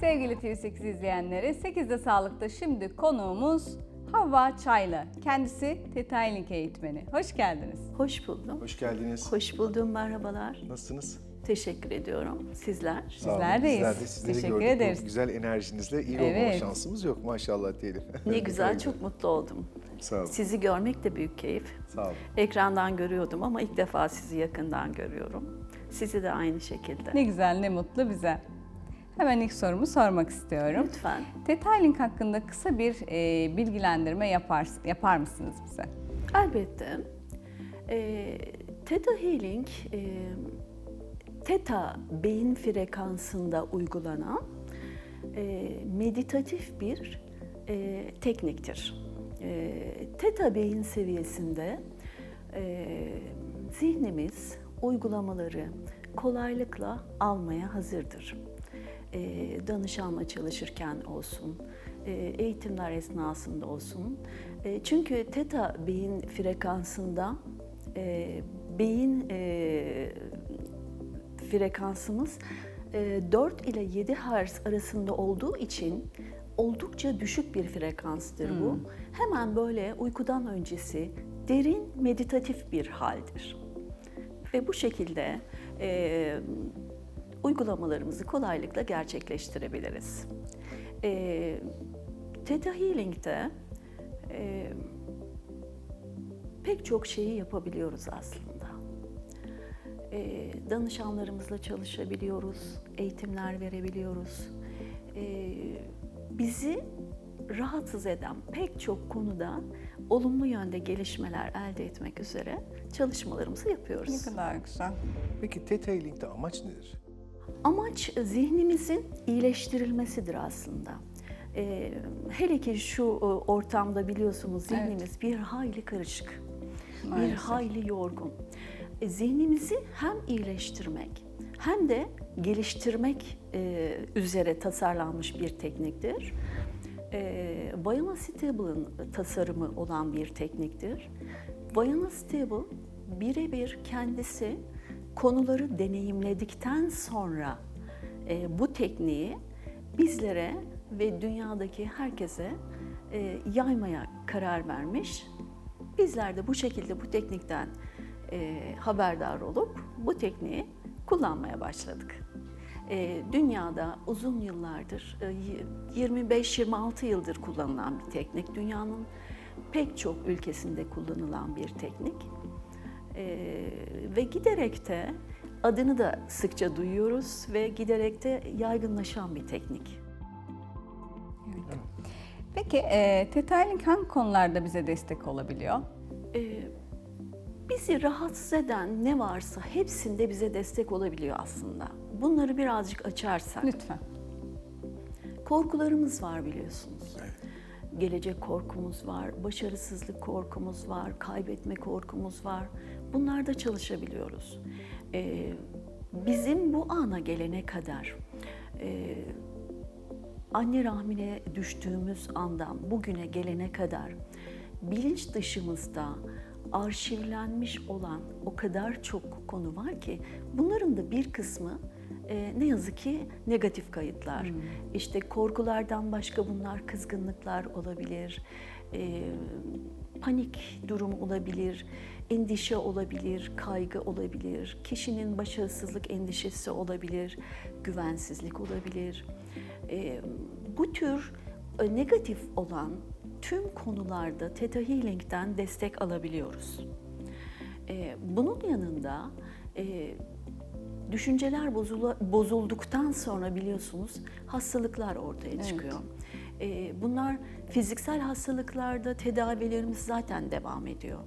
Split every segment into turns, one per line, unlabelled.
Sevgili TV8 izleyenleri, 8'de Sağlık'ta şimdi konuğumuz Havva Çaylı. Kendisi Detailing eğitmeni. Hoş geldiniz.
Hoş buldum.
Hoş geldiniz.
Hoş buldum, merhabalar.
Nasılsınız?
Teşekkür ediyorum. Sizler?
Sağ olun.
Bizlerdeyiz.
Bizler de sizleri
Teşekkür
gördük.
ederiz.
Bu güzel enerjinizle iyi olma
Evet.
şansımız yok maşallah diyelim.
Ne güzel, çok mutlu oldum.
Sağ olun.
Sizi görmek de büyük keyif.
Sağ olun.
Ekrandan görüyordum ama ilk defa sizi yakından görüyorum. Sizi de aynı şekilde.
Ne güzel, ne mutlu bize. Hemen ilk sorumu sormak istiyorum.
Lütfen.
Detailing hakkında kısa bir e, bilgilendirme yapar, yapar mısınız bize?
Elbette. Ee, Theta Healing, e, Theta beyin frekansında uygulanan e, meditatif bir e, tekniktir. E, Theta beyin seviyesinde e, zihnimiz uygulamaları kolaylıkla almaya hazırdır. E, danışanla çalışırken olsun, e, eğitimler esnasında olsun. E, çünkü teta beyin frekansında e, beyin e, frekansımız e, 4 ile 7 Hz arasında olduğu için oldukça düşük bir frekanstır bu. Hemen böyle uykudan öncesi derin meditatif bir haldir. Ve bu şekilde e, uygulamalarımızı kolaylıkla gerçekleştirebiliriz. E, Theta Healing'de e, pek çok şeyi yapabiliyoruz aslında. E, danışanlarımızla çalışabiliyoruz, eğitimler verebiliyoruz. E, bizi rahatsız eden pek çok konuda olumlu yönde gelişmeler elde etmek üzere çalışmalarımızı yapıyoruz.
Ne kadar güzel.
Peki detailing'de amaç nedir?
Amaç zihnimizin iyileştirilmesidir aslında. Ee, hele ki şu e, ortamda biliyorsunuz zihnimiz bir hayli karışık, bir
Maalesef.
hayli yorgun. E, zihnimizi hem iyileştirmek hem de geliştirmek e, üzere tasarlanmış bir tekniktir. E, Vayana Stable'ın tasarımı olan bir tekniktir. Vayana Stable birebir kendisi konuları deneyimledikten sonra e, bu tekniği bizlere ve dünyadaki herkese e, yaymaya karar vermiş. Bizler de bu şekilde bu teknikten e, haberdar olup bu tekniği kullanmaya başladık. E, dünyada uzun yıllardır, e, 25-26 yıldır kullanılan bir teknik. Dünyanın pek çok ülkesinde kullanılan bir teknik. Ee, ve giderek de adını da sıkça duyuyoruz ve giderek de yaygınlaşan bir teknik.
Peki e, detailing hangi konularda bize destek olabiliyor?
Ee, bizi rahatsız eden ne varsa hepsinde bize destek olabiliyor aslında. Bunları birazcık açarsak.
Lütfen.
Korkularımız var biliyorsunuz. Gelecek korkumuz var, başarısızlık korkumuz var, kaybetme korkumuz var. Bunlarda çalışabiliyoruz. Ee, bizim bu ana gelene kadar e, anne rahmine düştüğümüz andan bugüne gelene kadar bilinç dışımızda arşivlenmiş olan o kadar çok konu var ki bunların da bir kısmı e, ne yazık ki negatif kayıtlar. İşte korkulardan başka bunlar kızgınlıklar olabilir, e, panik durum olabilir, endişe olabilir, kaygı olabilir, kişinin başarısızlık endişesi olabilir, güvensizlik olabilir. E, bu tür e, negatif olan tüm konularda Theta Healing'den destek alabiliyoruz. Bunun yanında e, düşünceler bozula- bozulduktan sonra biliyorsunuz hastalıklar ortaya çıkıyor. E, bunlar fiziksel hastalıklarda tedavilerimiz zaten devam ediyor.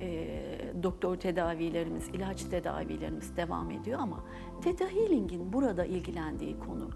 E, doktor tedavilerimiz, ilaç tedavilerimiz devam ediyor ama Theta Healing'in burada ilgilendiği konu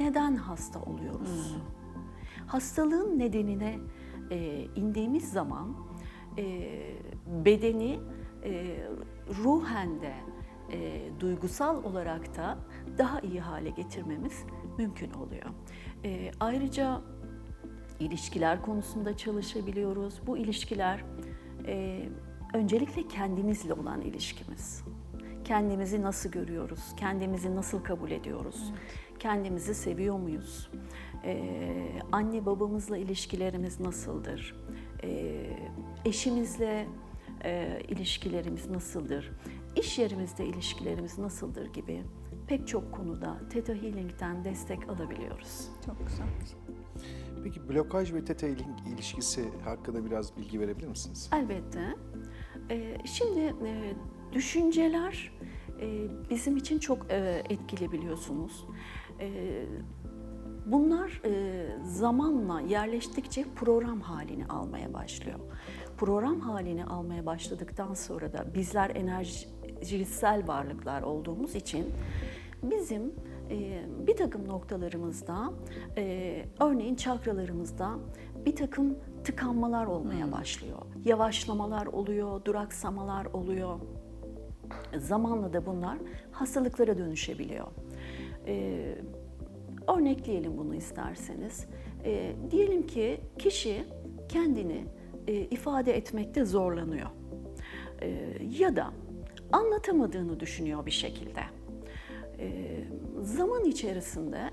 neden hasta oluyoruz? Hastalığın nedenine e, indiğimiz zaman e, bedeni e, ruhen de e, duygusal olarak da daha iyi hale getirmemiz mümkün oluyor. E, ayrıca ilişkiler konusunda çalışabiliyoruz. Bu ilişkiler e, öncelikle kendimizle olan ilişkimiz. Kendimizi nasıl görüyoruz? Kendimizi nasıl kabul ediyoruz? Kendimizi seviyor muyuz? Ee, anne babamızla ilişkilerimiz nasıldır? Ee, eşimizle e, ilişkilerimiz nasıldır? İş yerimizde ilişkilerimiz nasıldır gibi pek çok konuda Theta Healing'den destek alabiliyoruz.
Çok güzel.
Peki blokaj ve tetailing ilişkisi hakkında biraz bilgi verebilir misiniz?
Elbette. Ee, şimdi e, düşünceler e, bizim için çok e, etkili biliyorsunuz. E, bunlar e, zamanla yerleştikçe program halini almaya başlıyor. Program halini almaya başladıktan sonra da bizler enerjisel varlıklar olduğumuz için bizim e, bir takım noktalarımızda, e, örneğin çakralarımızda bir takım tıkanmalar olmaya başlıyor. Yavaşlamalar oluyor, duraksamalar oluyor. Zamanla da bunlar hastalıklara dönüşebiliyor. E, örnekleyelim bunu isterseniz. E, diyelim ki kişi kendini e, ifade etmekte zorlanıyor. E, ya da anlatamadığını düşünüyor bir şekilde. E, zaman içerisinde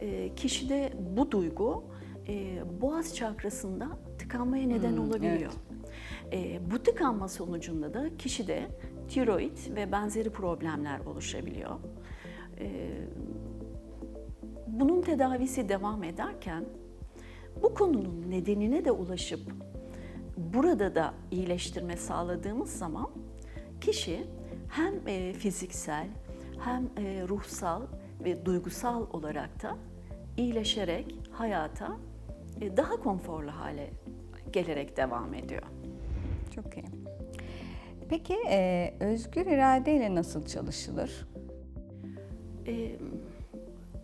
e, kişide bu duygu e, boğaz çakrasında tıkanmaya neden olabiliyor. E, bu tıkanma sonucunda da kişide tiroid ve benzeri problemler oluşabiliyor. E, bunun tedavisi devam ederken bu konunun nedenine de ulaşıp burada da iyileştirme sağladığımız zaman kişi hem e, fiziksel hem e, ruhsal ve duygusal olarak da iyileşerek hayata e, daha konforlu hale gelerek devam ediyor.
Çok iyi. Peki e, özgür iradeyle nasıl çalışılır?
E,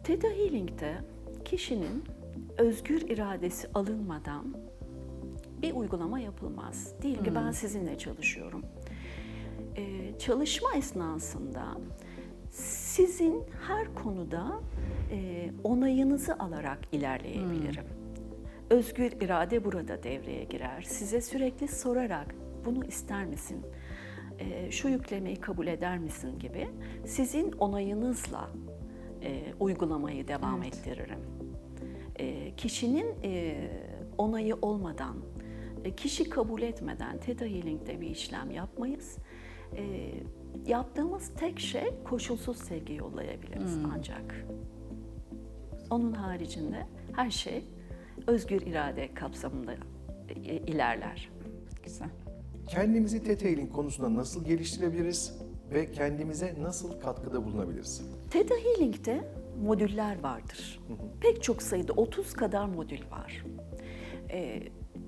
Theta Healing'de kişinin özgür iradesi alınmadan bir uygulama yapılmaz. Değil ki ben sizinle çalışıyorum. E, çalışma esnasında sizin her konuda e, onayınızı alarak ilerleyebilirim. Özgür irade burada devreye girer. Size sürekli sorarak bunu ister misin? E, şu yüklemeyi kabul eder misin gibi sizin onayınızla e, uygulamayı devam ettiririm. E, kişinin e, onayı olmadan, e, kişi kabul etmeden Theta Healing'de bir işlem yapmayız. E, yaptığımız tek şey koşulsuz sevgi yollayabiliriz ancak. Onun haricinde her şey özgür irade kapsamında e, ilerler.
Güzel.
Kendimizi tetailing konusunda nasıl geliştirebiliriz ve kendimize nasıl katkıda bulunabiliriz?
Theta Healing'de modüller vardır. Pek çok sayıda 30 kadar modül var. Ee,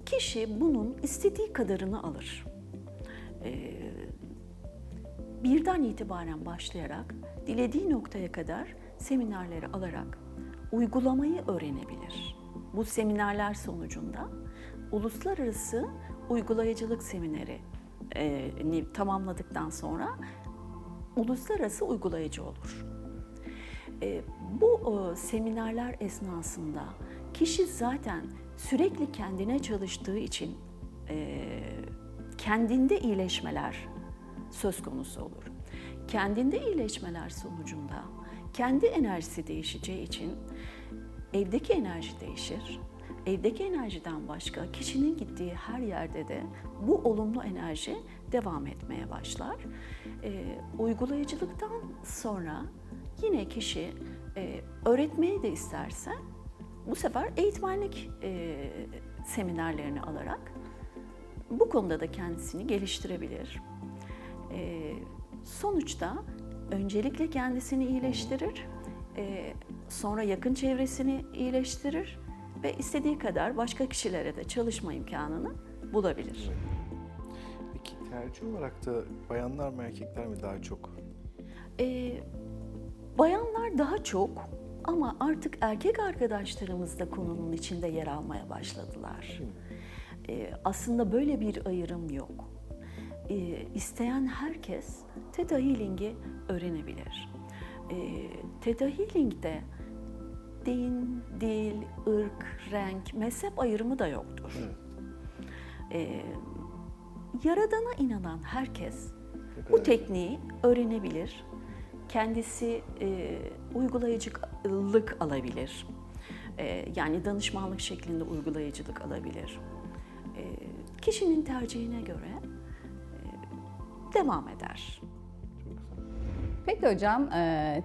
kişi bunun istediği kadarını alır. Ee, birden itibaren başlayarak dilediği noktaya kadar seminerleri alarak uygulamayı öğrenebilir. Bu seminerler sonucunda uluslararası uygulayıcılık semineri e, tamamladıktan sonra uluslararası uygulayıcı olur. E, bu e, seminerler esnasında kişi zaten sürekli kendine çalıştığı için e, kendinde iyileşmeler söz konusu olur. Kendinde iyileşmeler sonucunda kendi enerjisi değişeceği için evdeki enerji değişir. Evdeki enerjiden başka kişinin gittiği her yerde de bu olumlu enerji devam etmeye başlar. Ee, uygulayıcılıktan sonra yine kişi e, öğretmeyi de isterse bu sefer eğitmenlik e, seminerlerini alarak bu konuda da kendisini geliştirebilir. Ee, sonuçta öncelikle kendisini iyileştirir, e, sonra yakın çevresini iyileştirir ve istediği kadar başka kişilere de çalışma imkanını bulabilir.
Peki tercih olarak da bayanlar mı erkekler mi daha çok?
Ee, bayanlar daha çok ama artık erkek arkadaşlarımız da konunun içinde yer almaya başladılar. Ee, aslında böyle bir ayrım yok. Ee, isteyen herkes Theta Healing'i öğrenebilir. Ee, Theta Healing'de din, dil, ırk, renk, mezhep ayrımı da yoktur. Ee, Yaradana inanan herkes bu tekniği öğrenebilir. Kendisi e, uygulayıcılık alabilir. E, yani danışmanlık şeklinde uygulayıcılık alabilir. E, kişinin tercihine göre e, devam eder.
Peki hocam, e,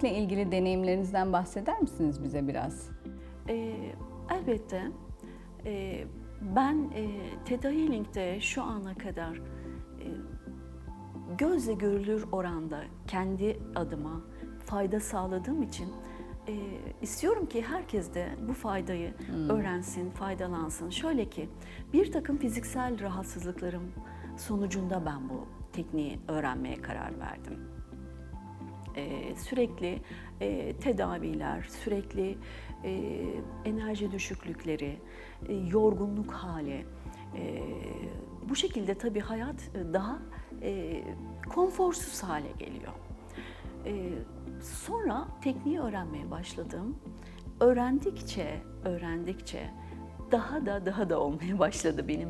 ile ilgili deneyimlerinizden bahseder misiniz bize biraz?
E, elbette e, ben e, Theta Healing'de şu ana kadar e, gözle görülür oranda kendi adıma fayda sağladığım için e, istiyorum ki herkes de bu faydayı öğrensin, faydalansın. Şöyle ki bir takım fiziksel rahatsızlıklarım sonucunda ben bu tekniği öğrenmeye karar verdim. Ee, sürekli e, tedaviler, sürekli e, enerji düşüklükleri, e, yorgunluk hali. e, bu şekilde tabii hayat daha e, konforsuz hale geliyor. E, sonra tekniği öğrenmeye başladım. Öğrendikçe, öğrendikçe daha da daha da olmaya başladı benim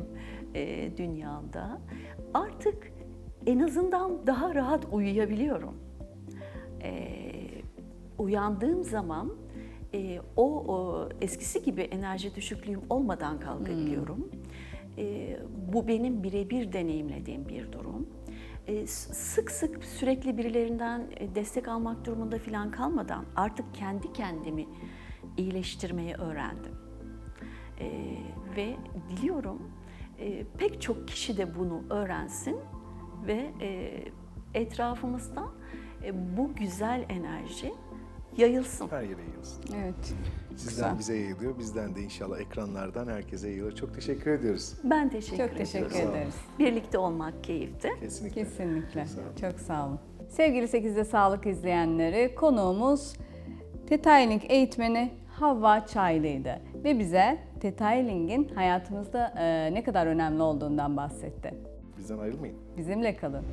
e, dünyamda. Artık en azından daha rahat uyuyabiliyorum e, uyandığım zaman e, o, o eskisi gibi enerji düşüklüğüm olmadan kalkabiliyorum. E, bu benim birebir deneyimlediğim bir durum. E, sık sık sürekli birilerinden e, destek almak durumunda falan kalmadan artık kendi kendimi iyileştirmeyi öğrendim. E, ve diliyorum e, pek çok kişi de bunu öğrensin ve e, etrafımızda e, bu güzel enerji yayılsın.
Her yere yayılsın.
Evet.
Sizden
Güzel.
bize yayılıyor, bizden de inşallah ekranlardan herkese yayılıyor. Çok teşekkür ediyoruz.
Ben teşekkür
Çok teşekkür
ediyorum.
ederiz.
Birlikte olmak keyifti.
Kesinlikle.
Kesinlikle.
Sağ olun.
Çok sağ olun. Sevgili 8'de Sağlık izleyenleri, konuğumuz Detailing eğitmeni Havva Çaylı'ydı. Ve bize Detailing'in hayatımızda ne kadar önemli olduğundan bahsetti.
Bizden ayrılmayın.
Bizimle kalın.